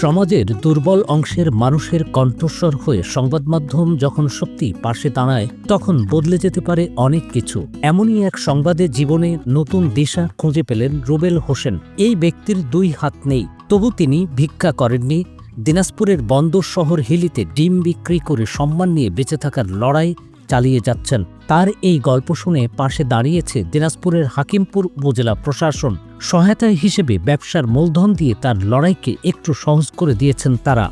সমাজের দুর্বল অংশের মানুষের কণ্ঠস্বর হয়ে সংবাদ মাধ্যম যখন সত্যি পাশে দাঁড়ায়, তখন বদলে যেতে পারে অনেক কিছু। এমনই এক সংবাদে জীবনে নতুন দিশা খুঁজে পেলেন রুবেল হোসেন। এই ব্যক্তির দুই হাত নেই। তবু তিনি ভিক্ষা করেননি। দিনাজপুরের বন্দর শহর হিলিতে ডিম বিক্রি করে সম্মান নিয়ে বেঁচে থাকার লড়াই চালিয়ে যাচ্ছেন। তার এই গল্প শুনে পাশে দাঁড়িয়েছে দিনাজপুরের হাকিমপুর উপজেলা প্রশাসন। সহায়তা হিসেবে ব্যবসার মূলধন দিয়ে তার লড়াইকে একটু সহজ করে দিয়েছেন তারা।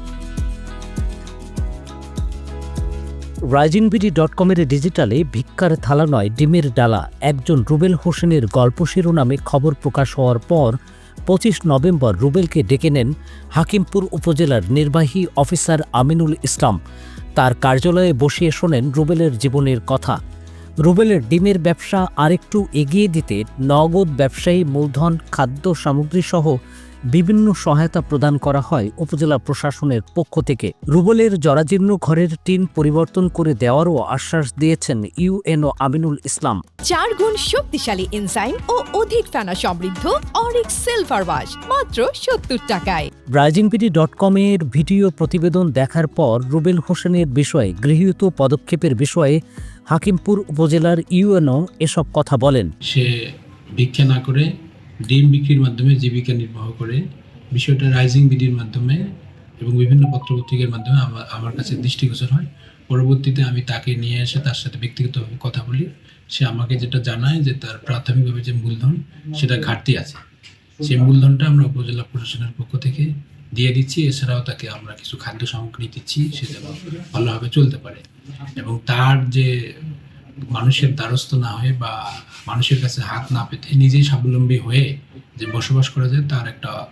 রাইজিনবিডি ডট কমের ডিজিটালে ভিক্ষার থালা নয়, ডিমের ডালা। একজন রুবেল হোসেনের গল্প শিরোনামে খবর প্রকাশ হওয়ার পর পঁচিশ নভেম্বর রুবেলকে ডেকে নেন হাকিমপুর উপজেলার নির্বাহী অফিসার আমিনুল ইসলাম। তার কার্যালয়ে বসিয়ে শোনেন রুবেলের জীবনের কথা। রুবেলের ডিমের ব্যবসা আরেকটু এগিয়ে দিতে নগদ ব্যবসায়ী, মূলধন, খাদ্য সামগ্রী সহ বিভিন্ন সহায়তা প্রদান করা হয় উপজেলা প্রশাসনের পক্ষ থেকে। রুবলের জরাজীর্ণ ঘরের টিন পরিবর্তন করে দেওয়ারও আশ্বাস দিয়েছেন ইউএনও আমিনুল ইসলাম। চার গুণ শক্তিশালী এনজাইম ও অধিক ফেনা সমৃদ্ধ অরিক সিলভার ওয়াশ মাত্র সত্তর টাকায়। ব্রাজিনপিডি ডট কমের ভিডিও প্রতিবেদন দেখার পর রুবেল হোসেনের বিষয়ে গৃহীত পদক্ষেপের বিষয়ে হাকিমপুর উপজেলার ইউএনও এসব কথা বলেন। সে ভিক্ষা না করে ডিম বিক্রির মাধ্যমে জীবিকা নির্বাহ করে। বিষয়টা রাইজিং বিডির মাধ্যমে এবং বিভিন্ন পত্রপত্রিকার মাধ্যমে আমার কাছে দৃষ্টিগোচর হয়। পরবর্তীতে আমি তাকে নিয়ে এসে তার সাথে ব্যক্তিগতভাবে কথা বলি। সে আমাকে যেটা জানায় যে তার প্রাথমিকভাবে যে মূলধন, সেটা ঘাটতি আছে। সেই মূলধনটা আমরা উপজেলা প্রশাসনের পক্ষ থেকে দিয়ে দিচ্ছি। এছাড়াও তাকে আমরা কিছু খাদ্য সামগ্রী দিচ্ছি। সে যেন ভালোভাবে চলতে পারে। এবং তার যে মানুষের দ্বারস্থ না হয়ে বা মানুষের কাছে হাত না পেতে নিজেই স্বাবলম্বী হয়ে যে বসবাস করা যায় তার একটা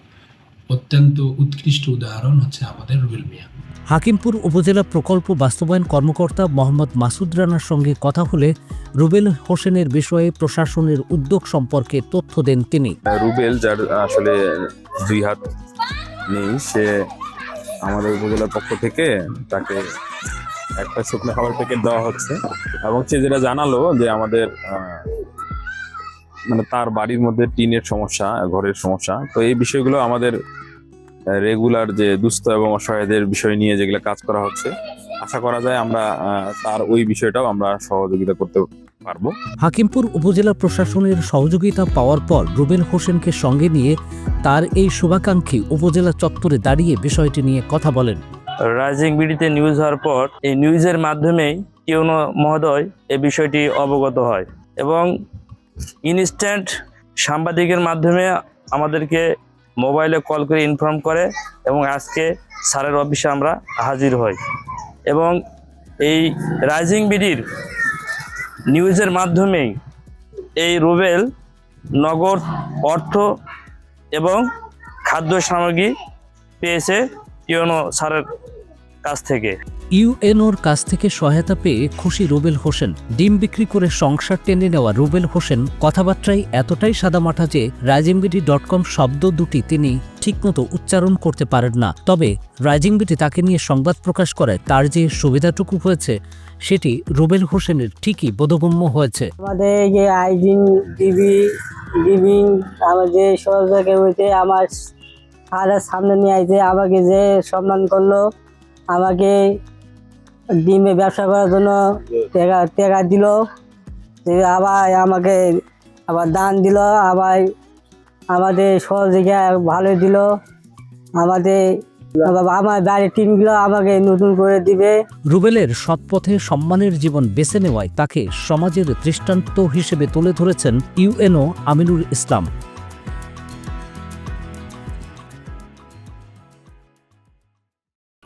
অত্যন্ত উৎকৃষ্ট উদাহরণ হচ্ছে আমাদের রুবেল মিয়া। হাকিমপুর উপজেলা প্রকল্প বাস্তবায়ন কর্মকর্তা মোহাম্মদ মাসুদ রানার সঙ্গে কথা হলে রুবেল হোসেনের বিষয়ে প্রশাসনের উদ্যোগ সম্পর্কে তথ্য দেন তিনি। রুবেল যার আসলে দুই হাত নেই সে আমাদের উপজেলার পক্ষ থেকে তাকে একটা শুকনো খাবার প্যাকেট দেওয়া হচ্ছে। এবং সে যেটা জানালো যে আমাদের মানে তার বাড়ির মধ্যে টিনের সমস্যা, ঘরের সমস্যা। তো এই বিষয়গুলো আমাদের রেগুলার যে দুস্থ এবং অসহায়দের বিষয় নিয়ে যেগুলো কাজ করা হচ্ছে, আশা করা যায় আমরা তার ওই বিষয়টাও আমরা সহযোগিতা করতে পারব। হাকিমপুর উপজেলা প্রশাসনের সহযোগিতা পাওয়ার পর রুবেল হোসেনকে সঙ্গে নিয়ে তার এই শুভাকাঙ্ক্ষী উপজেলা চত্বরে দাঁড়িয়ে বিষয়টি নিয়ে কথা বলেন। রাইজিং বিডিতে নিউজ হওয়ার পর এই নিউজের মাধ্যমেই কেউ মহোদয় এই বিষয়টি অবগত হয় এবং ইনস্ট্যান্ট সাংবাদিকের মাধ্যমে আমাদেরকে মোবাইলে কল করে ইনফর্ম করে এবং আজকে স্যারের অফিসে আমরা হাজির হই। এবং এই রাইজিং বিডির নিউজের মাধ্যমেই এই রুবেল নগদ অর্থ এবং খাদ্য সামগ্রী পেয়েছে ইউনো স্যারের কাছ থেকে। ইউএনওর কাছ থেকে সহায়তা পেয়ে খুশি রুবেল হোসেন। ডিম বিক্রি করে সংসার টেনে নেওয়া রুবেল হোসেন কথাবার্তায় এতটাই সাদামাঠা যে রাইজিংবিডি ডট কম শব্দ দুটি তিনি ঠিকমতো উচ্চারণ করতে পারেন না। তবে রাইজিংবিডি তাকে নিয়ে সংবাদ প্রকাশ করে তার যে সুবিধাটুকু হয়েছে সেটি রুবেল হোসেনের ঠিকই বোধগম্য হয়েছে। আমাদের যে আইজিন ডিবি ডিবি আমাদের সহযোগী হইতে আমার সারা সামনে নিয়ে আইছে আমাকে যে সম্মান করল, আমাকে ডিমে ব্যবসা করার জন্য টাকা টাকা দিল আবার আমাকে আবার দান দিল, আবার আমাদের সহযোগিতা ভালো দিল, আমাদের আমার বাড়ির টিমগুলো আমাকে নতুন করে দিবে। রুবেলের সৎপথে সম্মানের জীবন বেছে নেওয়ায় তাকে সমাজের দৃষ্টান্ত হিসেবে তুলে ধরেছেন ইউএনও আমিনুল ইসলাম।